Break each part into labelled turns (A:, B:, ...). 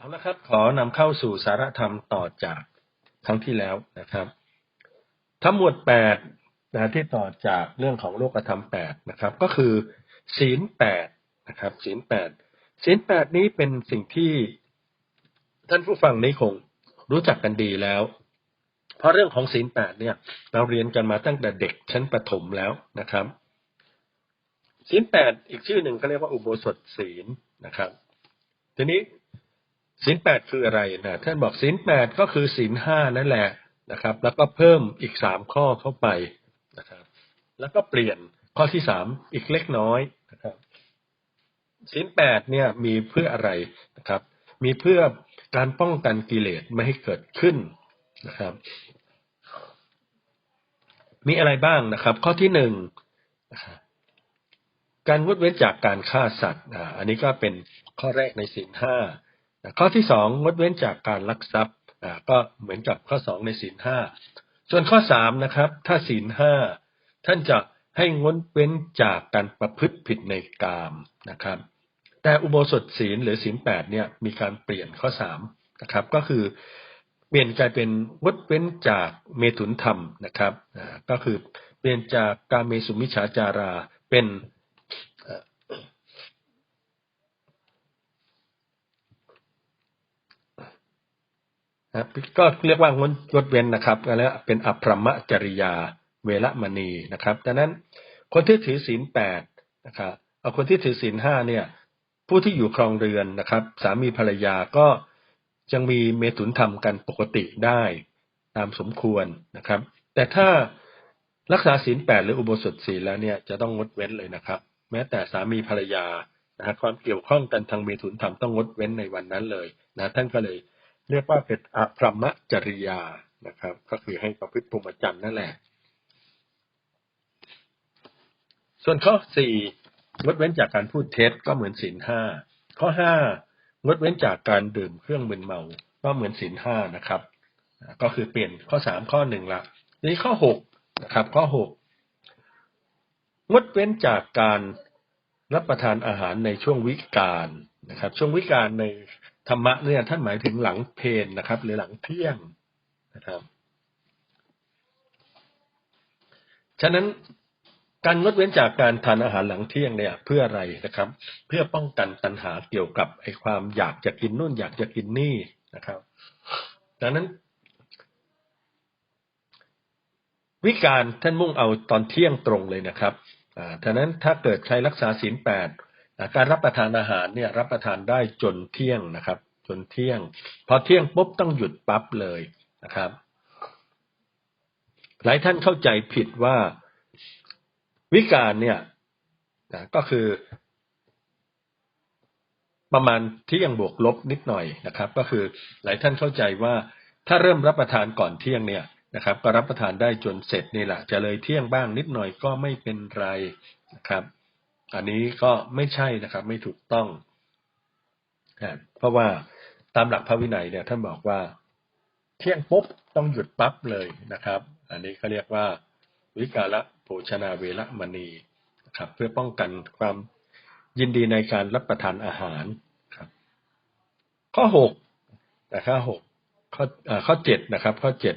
A: เอาละครับ ขอนำเข้าสู่สารธรรมต่อจากครั้งที่แล้วนะครับ ทั้งหมวดแปดนะที่ต่อจากเรื่องของโลกธรรมแปดนะครับ ก็คือ ศีลแปดนะครับ ศีลแปดศีลแปดนี้เป็นสิ่งที่ท่านผู้ฟังนี้คงรู้จักกันดีแล้ว เพราะเรื่องของศีลแปดเนี่ย เราเรียนกันมาตั้งแต่เด็กชั้นประถมแล้วนะครับศีลแปดอีกชื่อหนึ่งเขาเรียกว่าอุโบสถศีลนะครับ ทีนี้ ศีลแปดคืออะไรนะท่านบอกศีลแปดก็คือศีลห้านั่นแหละนะครับ แล้วก็เพิ่มอีกสามข้อเข้าไปนะครับ แล้วก็เปลี่ยนข้อที่สามอีกเล็กน้อยนะครับศีลแปดเนี่ยมีเพื่ออะไรนะครับ มีเพื่อการป้องกันกิเลสไม่ให้เกิดขึ้นนะครับ มีอะไรบ้างนะครับ ข้อที่หนึ่งการงดเว้นจากการฆ่าสัตว์อ่าอันนี้ก็เป็นข้อแรกในศีลห้า ข้อที่สองงดเว้นจากการลักทรัพย์ก็เหมือนกับข้อสองในศีลห้าส่วนข้อสามนะครับ ถ้าศีลห้าท่านจะให้งดเว้นจากการประพฤติผิดในกามนะครับ แต่อุโบสถศีลหรือศีลแปดเนี่ยมีการเปลี่ยนข้อสามนะครับ ก็คือเปลี่ยนกลายเป็นงดเว้นจากเมถุนธรรมนะครับก็คือเปลี่ยนจากการเมสุมิชฌาจาราเป็น นะก็เรียกว่างดงดเว้นนะครับแล้วเป็นอภรมจริยาเวรมณีนะครับดังนั้นคนที่ถือศีลแปดนะครับเอาคนที่ถือศีลห้าเนี่ย ผู้ที่อยู่ครองเรือนนะครับ สามีภรรยาก็ยังมีเมตุนธรรมกันปกติได้ตามสมควรนะครับ แต่ถ้ารักษาศีลแปดหรืออุโบสถศีลแล้วเนี่ยจะต้องงดเว้นเลยนะครับ แม้แต่สามีภรรยานะคความเกี่ยวข้องกันทางเมตุนธรรมต้องงดเว้นในวันนั้นเลยนะท่านก็เลย เรียกว่าเป็นอภรมจริยานะครับ ก็คือให้ประพฤติพรหมจรรย์นั่นแหละ ส่วนข้อสี่งดเว้นจากการพูดเท็จก็เหมือนศีลห้าข้อห้างดเว้นจากการดื่มเครื่องมึนเมาก็เหมือนศีลห้านะครับ ก็คือเปลี่ยนข้อสามข้อหนึ่งละนี้ข้อหกนะครับ ข้อหกงดเว้นจากการรับประทานอาหารในช่วงวิกาลนะครับ ช่วงวิกาลใน ธรรมะเนี่ยท่านหมายถึงหลังเพนนะครับ หรือหลังเที่ยงนะครับฉะนั้นการงดเว้นจากการทานอาหารหลังเที่ยงเนี่ย เพื่ออะไรนะครับ เพื่อป้องกันตัณหาเกี่ยวกับไอ้ความอยากจะกินนู่นอยากจะกินนี่นะครับ ดังนั้น วิการท่านมุ่งเอาตอนเที่ยงตรงเลยนะครับอ่าฉะนั้นถ้าเกิดใครรักษาศีลแปด การรับประทานอาหารเนี่ยรับประทานได้จนเที่ยงนะครับ จนเที่ยง พอเที่ยงปุ๊บต้องหยุดปั๊บเลยนะครับ หลายท่านเข้าใจผิดว่าวิการเนี่ยนะก็คือ ประมาณเที่ยงบวกลบนิดหน่อยนะครับ ก็คือหลายท่านเข้าใจว่าถ้าเริ่มรับประทานก่อนเที่ยงเนี่ยนะครับ ก็รับประทานได้จนเสร็จนี่แหละจะเลยเที่ยงบ้างนิดหน่อยก็ไม่เป็นไรนะครับ อันนี้ก็ไม่ใช่นะครับ ไม่ถูกต้อง เพราะว่าตามหลักพระวินัยเนี่ยท่านบอกว่า เที่ยงปุ๊บต้องหยุดปั๊บเลยนะครับ อันนี้เขาเรียกว่า วิกาละโภชนาเวรมณีนะครับ เพื่อป้องกันความยินดีในการรับประทานอาหารครับ ข้อหกนะครับหกข้อข้อเจ็ดนะครับ ข้อเจ็ด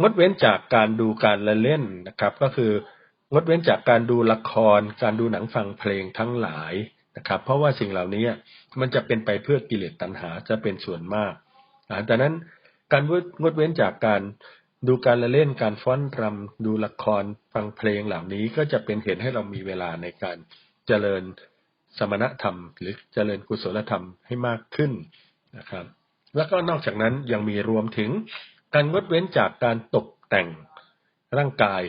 A: งดเว้นจากการดูการละเล่นนะครับ ก็คือ งดเว้นจากการดูละคร การดูหนังฟังเพลงทั้งหลายนะครับ เพราะว่าสิ่งเหล่านี้มันจะเป็นไปเพื่อกิเลสตัณหาจะเป็นส่วนมากดังนั้นการงดเว้นจากการดูการละเล่นการฟ้อนรำดูละครฟังเพลงเหล่านี้ก็จะเป็นเหตุให้เรามีเวลาในการเจริญสมณธรรม หรือเจริญกุศลธรรมให้มากขึ้นนะครับ แล้วก็นอกจากนั้นยังมีรวมถึงการงดเว้นจากการตกแต่งร่างกาย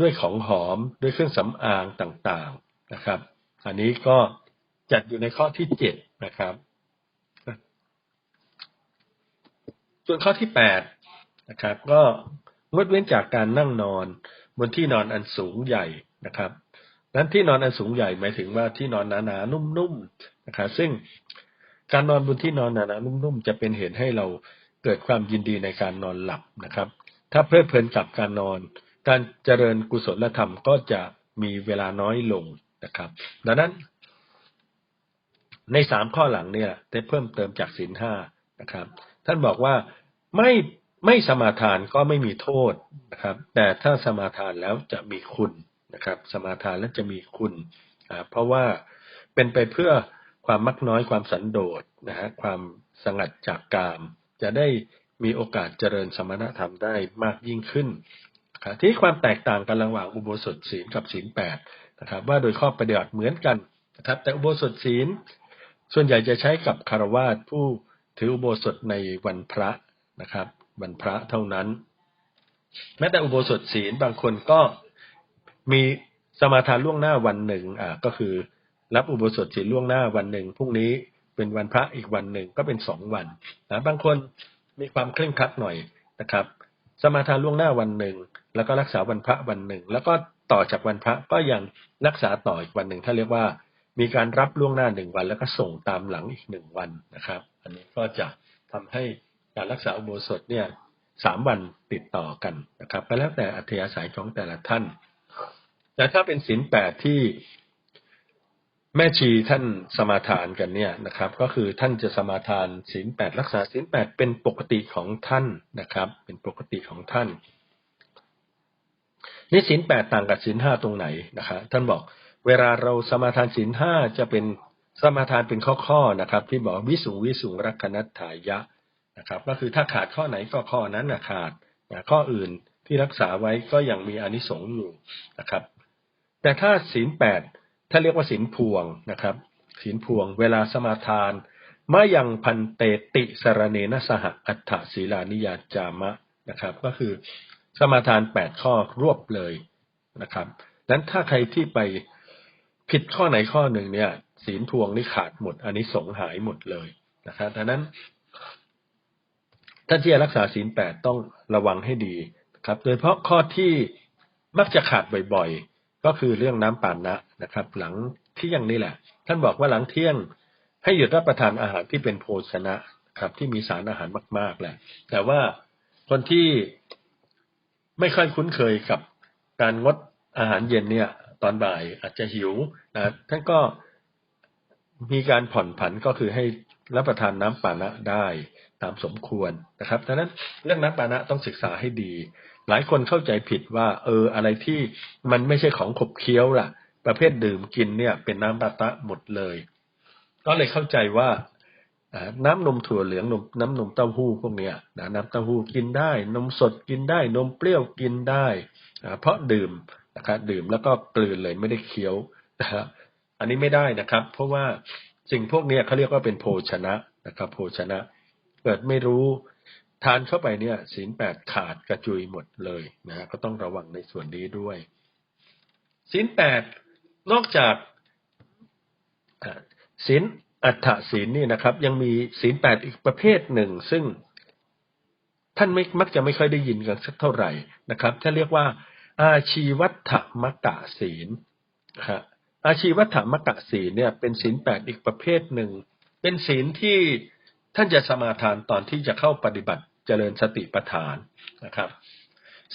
A: ด้วยของหอมด้วยเครื่องสำอางต่างๆนะครับ อันนี้ก็จัดอยู่ในข้อที่เจ็ดนะครับ ส่วนข้อที่แปดนะครับ ก็งดเว้นจากการนั่งนอนบนที่นอนอันสูงใหญ่นะครับ นั้นที่นอนอันสูงใหญ่หมายถึงว่าที่นอนหนาๆนุ่มๆนะครับ ซึ่งการนอนบนที่นอนหนาๆนุ่มๆจะเป็นเหตุให้เราเกิดความยินดีในการนอนหลับนะครับ ถ้าเพลิดเพลินกับการนอน การเจริญกุศลธรรมก็จะมีเวลาน้อยลงนะครับ ดังนั้น ในสามข้อหลังเนี่ยได้เพิ่มเติมจากศีลห้านะครับ ท่านบอกว่าไม่ไม่สมาทานก็ไม่มีโทษนะครับ แต่ถ้าสมาทานแล้วจะมีคุณนะครับ สมาทานแล้วจะมีคุณเพราะว่าเป็นไปเพื่อความมักน้อยความสันโดษนะฮะความสงัดจากกาม จะได้มีโอกาสเจริญสมณธรรมได้มากยิ่งขึ้น ที่ความแตกต่างกันระหว่างอุโบสถศีลกับศีลแปดนะครับ ว่าโดยข้อปฏิบัติเหมือนกันนะครับ แต่อุโบสถศีลส่วนใหญ่จะใช้กับคารวาสผู้ถืออุโบสถในวันพระนะครับ วันพระเท่านั้น แม้แต่อุโบสถศีลบางคนก็มีสมาทานล่วงหน้าวันหนึ่งอ่าก็คือ รับอุโบสถศีลล่วงหน้าวันหนึ่งพรุ่งนี้เป็นวันพระอีกวันหนึ่งก็เป็นสองวันนะบางคนมีความเคร่งครัดหน่อยนะครับ สมาทานล่วงหน้าวันหนึ่ง แล้วก็รักษาวันพระวันหนึ่ง แล้วก็ต่อจากวันพระก็ยังรักษาต่ออีกวันหนึ่งถ้าเรียกว่ามีการรับล่วงหน้าหนึ่งวัน แล้วก็ส่งตามหลังอีกหนึ่งวันนะครับ อันนี้ก็จะทำให้การรักษาอุโบสถเนี่ยสามวันติดต่อกันนะครับก็แล้วแต่อัธยาศัยของแต่ละท่าน แต่ถ้าเป็นศีลแปดที่แม่ชีท่านสมาทานกันเนี่ยนะครับ ก็คือท่านจะสมาทานศีลแปดรักษาศีลแปดเป็นปกติของท่านนะครับ เป็นปกติของท่าน นี่ศีลแปดต่างกับศีลห้าตรงไหนนะครับท่านบอกเวลาเราสมาทานศีลห้าจะเป็นสมาทานเป็นข้อๆนะครับ ที่บอกวิสุงวิสุงรักนัตถายะนะครับ ก็คือถ้าขาดข้อไหนก็ข้อนั้นนะขาดนะข้ออื่นที่รักษาไว้ก็ยังมีอนิสงส์อยู่นะครับ แต่ถ้าศีลแปดถ้าเรียกว่าศีลพวงนะครับศีลพวง เวลาสมาทานมายังพันเตติสรเนนสหอัฏฐศีลานิยาจามะนะครับ ก็คือ สมาทานแปดข้อรวบเลยนะครับนั้นถ้าใครที่ไปผิดข้อไหนข้อหนึ่งเนี่ย ศีลพวงนี่ขาดหมดอันนี้สงหายหมดเลยนะครับดังนั้นท่านที่จะรักษาศีลแปดต้องระวังให้ดีครับ โดยเฉพาะข้อที่มักจะขาดบ่อยๆ ก็คือเรื่องน้ำปานะนะครับ หลังเที่ยงนี่แหละ ท่านบอกว่าหลังเที่ยง ให้หยุดรับประทานอาหารที่เป็นโภชนะครับ ที่มีสารอาหารมากๆแหละแต่ว่าคนที่ ไม่ค่อยคุ้นเคยกับการงดอาหารเย็นเนี่ย ตอนบ่ายอาจจะหิวนะท่านก็มีการผ่อนผันก็คือให้รับประทานน้ำปานะได้ตามสมควรนะครับดังนั้นเรื่องน้ำปานะต้องศึกษาให้ดี หลายคนเข้าใจผิดว่า เอออะไรที่มันไม่ใช่ของขบเคี้ยวล่ะ ประเภทดื่มกินเนี่ย เป็นน้ำปานะหมดเลย ก็เลยเข้าใจว่า น้ำนมถั่วเหลืองนมน้ำนมเต้าหู้พวกเนี้ยนะน้ำเต้าหู้กินได้ นมสดกินได้ นมเปรี้ยวกินได้เพราะดื่มนะครับดื่มแล้วก็กลืนเลยไม่ได้เคี้ยวนะฮะอันนี้ไม่ได้นะครับ เพราะว่าสิ่งพวกนี้เขาเรียกว่าเป็นโภชนะนะครับ โภชนะเกิดไม่รู้ทานเข้าไปเนี่ยศีลแปดขาดกระจุยหมดเลยนะฮะก็ต้องระวังในส่วนนี้ด้วยศีลแปดนอกจากศีล อัฏฐศีลนี่นะครับ ยังมีศีลแปดอีกประเภทหนึ่ง ซึ่งท่านไม่มักจะไม่ค่อยได้ยินกันสักเท่าไหร่นะครับท่านเรียกว่า อาชีวัตถมกะศีลครับอาชีวัตถมกะศีลเนี่ย เป็นศีลแปดอีกประเภทหนึ่ง เป็นศีลที่ท่านจะสมาทานตอนที่จะเข้าปฏิบัติเจริญสติปัฏฐานนะครับ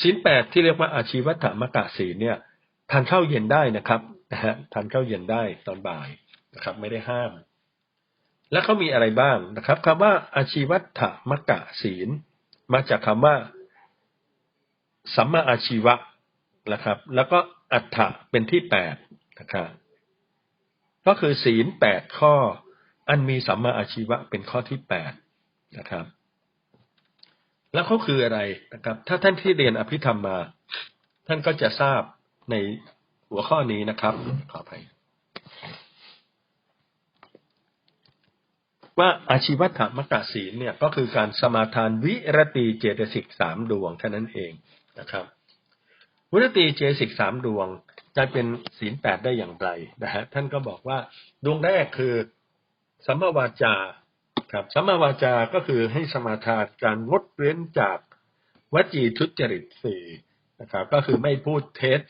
A: ศีลแปดที่เรียกว่าอาชีวัตมกะศีลเนี่ยทานข้าวเย็นได้นะครับนะฮะทานข้าวเย็นได้ตอนบ่ายนะครับ ไม่ได้ห้าม แล้วเขามีอะไรบ้างนะครับคำว่าอาชีวัตมกะศีล มาจากคำว่า สัมมาอาชีวะนะครับ แล้วก็อัฏฐะเป็นที่แปดนะครับก็คือศีลแปดข้อ อันมีสัมมาอาชีวะเป็นข้อที่แปดนะครับ แล้วเขาคืออะไรนะครับ ถ้าท่านที่เรียนอภิธรรมมา ท่านก็จะทราบในหัวข้อนี้นะครับ ขออภัย ว่าอาชีวธรรมกาศีลเนี่ยก็คือการสมาทานวิรติเจตสิกสามดวงเท่านั้นเองนะครับ วิรติเจตสิกสามดวงจะเป็นศีลแปดได้อย่างไรนะฮะท่านก็บอกว่าดวงแรกคือสัมมาวาจาครับสัมมาวาจาก็คือให้สมาทานการงดเว้นจากวจีทุจริตสี่นะครับ ก็คือไม่พูดเท็จ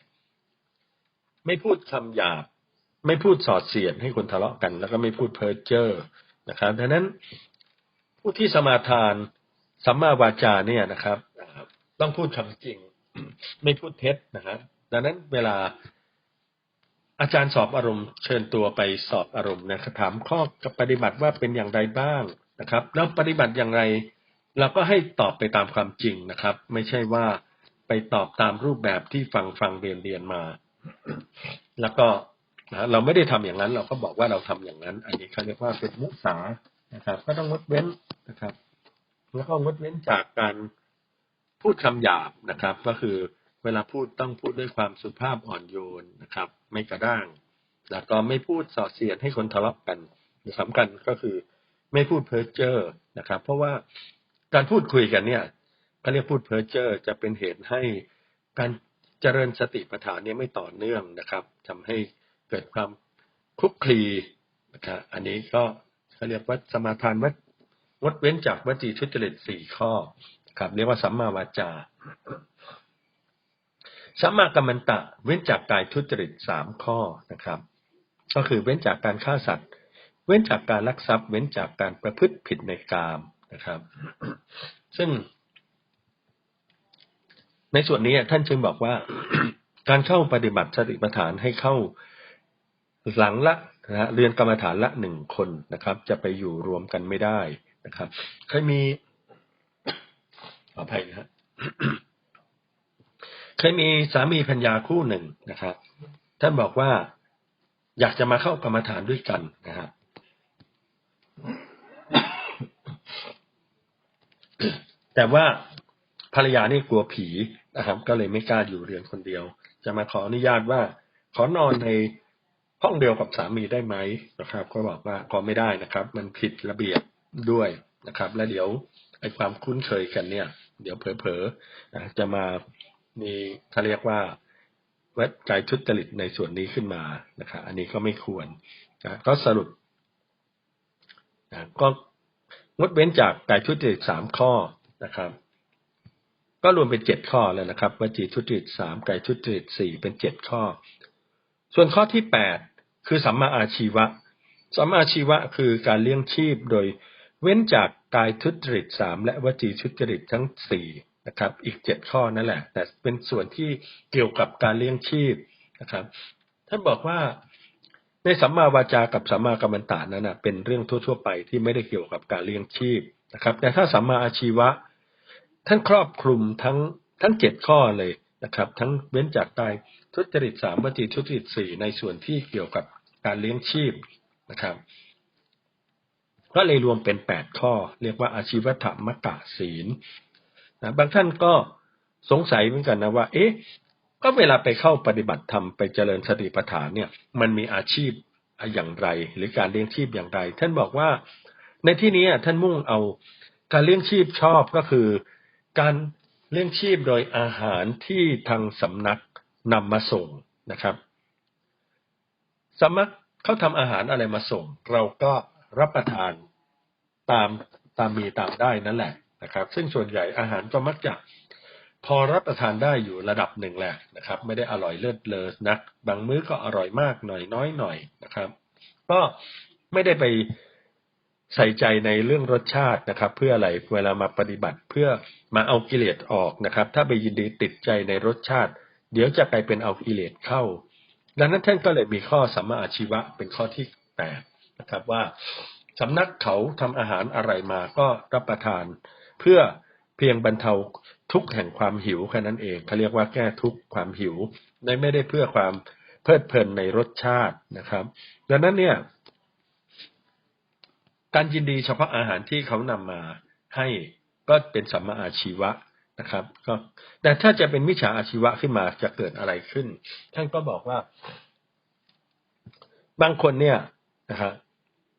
A: ไม่พูดคำหยาบ ไม่พูดสอดเสียดให้คนทะเลาะกัน แล้วก็ไม่พูดเพ้อเจ้อ นะครับดังนั้นผู้ที่สมาทานสัมมาวาจาเนี่ยนะครับ ต้องพูดคำจริง ไม่พูดเท็จนะครับ ดังนั้นเวลาอาจารย์สอบอารมณ์เชิญตัวไปสอบอารมณ์นะครับถามข้อปฏิบัติว่าเป็นอย่างไรบ้างนะครับ แล้วปฏิบัติอย่างไร เราก็ให้ตอบไปตามความจริงนะครับ ไม่ใช่ว่าไปตอบตามรูปแบบที่ฟังฟังเรียนเรียนมา แล้วก็ นะเราไม่ได้ทำอย่างนั้น เราก็บอกว่าเราทำอย่างนั้น อันนี้เขาเรียกว่าเป็นมุสานะครับ ก็ต้องงดเว้นนะครับ แล้วก็งดเว้นจากการพูดคำหยาบนะครับ ก็คือเวลาพูดต้องพูดด้วยความสุภาพอ่อนโยนนะครับ ไม่กระด้าง แล้วก็ไม่พูดส่อเสียดให้คนทะเลาะกันสำคัญก็คือไม่พูดเพ้อเจ้อนะครับ เพราะว่าการพูดคุยกันเนี่ยเขาเรียกพูดเพ้อเจ้อจะเป็นเหตุให้การเจริญสติปัฏฐานเนี่ยไม่ต่อเนื่องนะครับทำให้ เกิดความคลุกคลีนะครับอันนี้ก็เขาเรียกว่าสมาทานวัดงดเว้นจากวจีทุจริตสี่ข้อครับเรียกว่าสัมมาวาจาสัมมากัมมันตะ เว้นจากกายทุจริตสามข้อนะครับ ก็คือเว้นจากการฆ่าสัตว์ เว้นจากการลักทรัพย์ เว้นจากการประพฤติผิดในกามนะครับ ซึ่ง ในส่วนนี้ท่านจึงบอกว่า การเข้าปฏิบัติสติปัฏฐานให้เข้า หลังละนะเรียนกรรมฐานละหนึ่งคนนะครับ จะไปอยู่รวมกันไม่ได้นะครับเคยมีขออภัยนะฮะเคยมีสามีพัญญาคู่หนึ่งนะครับ ท่านบอกว่าอยากจะมาเข้ากรรมฐานด้วยกันนะครับแต่ว่าภรรยานี่กลัวผีนะครับ ก็เลยไม่กล้าอยู่เรือนคนเดียว จะมาขออนุญาตว่า ขอนอนใน ห้องเดียวกับสามีได้ไหมนะครับ ก็บอกว่าก็ไม่ได้นะครับ มันผิดระเบียบด้วยนะครับ และเดี๋ยวไอ้ความคุ้นเคยกันเนี่ย เดี๋ยวเผลอๆจะมามีเขาเรียกว่าวัดใจทุจริตในส่วนนี้ขึ้นมานะครับอันนี้ก็ไม่ควรนะก็สรุปนะก็งดเว้นจากกายทุจริตสามข้อนะครับ ก็รวมเป็นเจ็ดข้อแล้วนะครับวจีทุจริตสามกายทุจริตสี่เป็นเจ็ดข้อ ส่วนข้อที่แปด คือสัมมาอาชีวะ สัมมาอาชีวะคือการเลี้ยงชีพโดยเว้นจากกายทุจริตสามและวจีทุจริตทั้งสี่นะครับ อีกเจ็ดข้อนั่นแหละ แต่เป็นส่วนที่เกี่ยวกับการเลี้ยงชีพนะครับ ท่านบอกว่าในสัมมาวาจากับสัมมากัมมันตานั้นนะเป็นเรื่องทั่ว ๆ ไปที่ไม่ได้เกี่ยวกับการเลี้ยงชีพนะครับ แต่ถ้าสัมมาอาชีวะ ท่านครอบคลุมทั้งทั้งเจ็ดข้อเลยนะครับ ทั้งเว้นจากกายทุจริตสามวจีทุจริตสี่ในส่วนที่เกี่ยวกับ การเลี้ยงชีพนะครับ ก็เลยรวมเป็นแปดข้อ เรียกว่าอาชีวธรรมกะศีลนะบางท่านก็สงสัยเหมือนกันนะว่า เอ๊ะ ก็เวลาไปเข้าปฏิบัติธรรมไปเจริญสติปัฏฐานเนี่ย มันมีอาชีพอย่างไร หรือการเลี้ยงชีพอย่างไร ท่านบอกว่า ในที่นี้ท่านมุ่งเอาการเลี้ยงชีพชอบก็คือ การเลี้ยงชีพโดยอาหารที่ทางสำนักนำมาส่งนะครับ สำนักเขาทำอาหารอะไรมาส่ง เราก็รับประทานตามตามมีตามได้นั่นแหละนะครับ ซึ่งส่วนใหญ่อาหารก็มักจะพอรับประทานได้อยู่ระดับหนึ่งแหละนะครับ ไม่ได้อร่อยเลิศเลอนัก บางมื้อก็อร่อยมากหน่อยน้อยหน่อยนะครับ ก็ไม่ได้ไปใส่ใจในเรื่องรสชาตินะครับ เพื่ออะไรเวลามาปฏิบัติเพื่อมาเอากิเลสออกนะครับ ถ้าไปยินดีติดใจในรสชาติ เดี๋ยวจะไปเป็นเอากิเลสเข้า ดังนั้นท่านก็เลยมีข้อสัมมาอาชีวะเป็นข้อที่แปดนะครับว่าสำนักเขาทำอาหารอะไรมาก็รับประทาน เพื่อเพียงบรรเทาทุกข์แห่งความหิวแค่นั้นเองเขาเรียกว่าแก้ทุกข์ความหิวในไม่ได้เพื่อความเพลิดเพลินในรสชาตินะครับ ดังนั้นเนี่ย การยินดีเฉพาะอาหารที่เขานำมาให้ก็เป็นสัมมาอาชีวะ นะครับ ก็แต่ถ้าจะเป็นมิจฉาอาชีวะขึ้นมาจะเกิดอะไรขึ้น ท่านก็บอกว่า บางคนเนี่ยนะครับ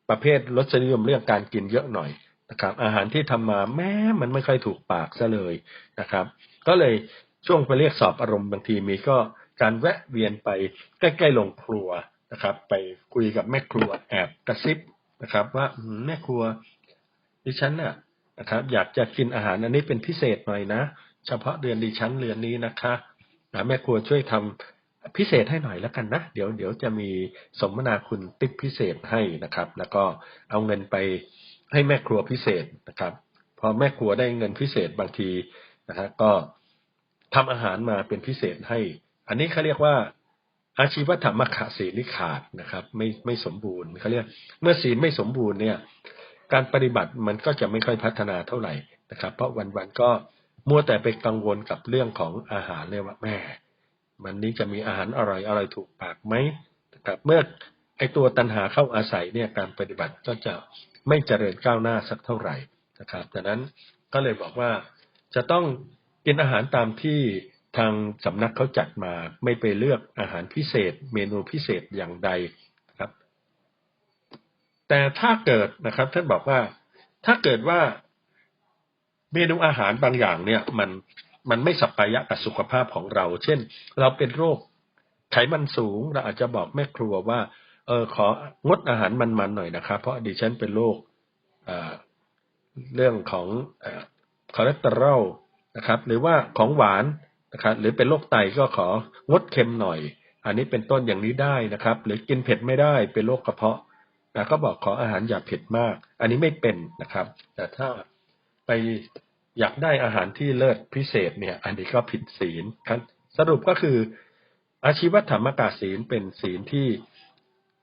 A: ประเภทรสนิยมเรื่องการกินเยอะหน่อยนะครับ อาหารที่ทำมาแม้มันไม่ค่อยถูกปากซะเลยนะครับ ก็เลยช่วงไปเรียกสอบอารมณ์บางทีมีก็การแวะเวียนไปใกล้ๆลงครัวนะครับ ไปคุยกับแม่ครัวแอบกระซิบนะครับ ว่าแม่ครัวดิฉันน่ะ นะครับ อยากจะกินอาหารอันนี้เป็นพิเศษหน่อยนะเฉพาะเดือนดิฉันเดือนนี้นะคะแม่ครัวช่วยทำพิเศษให้หน่อยแล้วกันนะ เดี๋ยวเดี๋ยวจะมีสมนาคุณติ๊บพิเศษให้นะครับ แล้วก็เอาเงินไปให้แม่ครัวพิเศษนะครับพอแม่ครัวได้เงินพิเศษบางทีนะฮะก็ทำอาหารมาเป็นพิเศษให้ อันนี้เขาเรียกว่า อาชีวธรรมขะศีลขาดนะครับ ไม่ไม่สมบูรณ์เขาเรียก เมื่อศีลไม่สมบูรณ์เนี่ย การปฏิบัติมันก็จะไม่ค่อยพัฒนาเท่าไหร่นะครับ เพราะวันๆก็มัวแต่ไปกังวลกับเรื่องของอาหารเลยว่าแม่วันนี้จะมีอาหารอร่อยอร่อยถูกปากไหมนะครับ เมื่อไอตัวตัณหาเข้าอาศัยเนี่ยการปฏิบัติก็จะไม่เจริญก้าวหน้าสักเท่าไหร่นะครับดังนั้นก็เลยบอกว่าจะต้องกินอาหารตามที่ทางสำนักเขาจัดมา ไม่ไปเลือกอาหารพิเศษ เมนูพิเศษอย่างใด แต่ถ้าเกิดนะครับ ท่านบอกว่า ถ้าเกิดว่าเมนูอาหารบางอย่างเนี่ย มันมันไม่สัปปายะกับสุขภาพของเรา เช่น เราเป็นโรคไขมันสูง เราอาจจะบอกแม่ครัวว่า เออของดอาหารมันๆหน่อยนะครับ เพราะดิฉันเป็นโรคเรื่องของคอเลสเตอรอลนะครับ หรือว่าของหวานนะครับ หรือเป็นโรคไตก็ของดเค็มหน่อย อันนี้เป็นต้นอย่างนี้ได้นะครับ หรือกินเผ็ดไม่ได้เป็นโรคกระเพาะ นะก็บอกขออาหารอย่าเผ็ดมาก อันนี้ไม่เป็นนะครับ แต่ถ้าไปอยากได้อาหารที่เลิศพิเศษเนี่ย อันนี้ก็ผิดศีลครับสรุปก็คือ อาชีวธรรมกาศีลเป็นศีลที่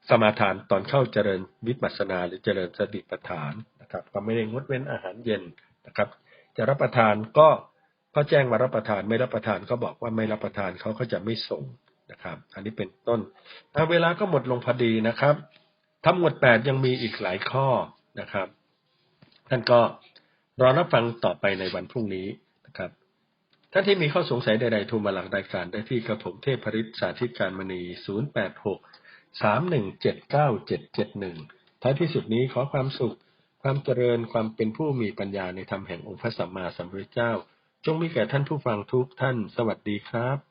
A: สมาทานตอนเข้าเจริญวิปัสสนาหรือเจริญสติปัฏฐานนะครับ ก็ไม่ได้งดเว้นอาหารเย็นนะครับ จะรับประทานก็ก็แจ้งมารับประทานไม่รับประทานก็บอกว่าไม่รับประทานเขาก็จะไม่ส่งนะครับ อันนี้เป็นต้นเวลาก็หมดลงพอดีนะครับ ทั้งหมดแปดยังมีอีกหลายข้อนะครับ ท่านก็รอรับฟังต่อไปในวันพรุ่งนี้นะครับท่านที่มีข้อสงสัยใดๆโทรมาหลังรายการได้ที่กระผมเทพพริษสาธิตการมณี 086 3179771 ท้ายที่สุดนี้ขอความสุข ความเจริญความเป็นผู้มีปัญญาในธรรมแห่งองค์พระสัมมาสัมพุทธเจ้า จงมีแก่ท่านผู้ฟังทุกท่าน สวัสดีครับ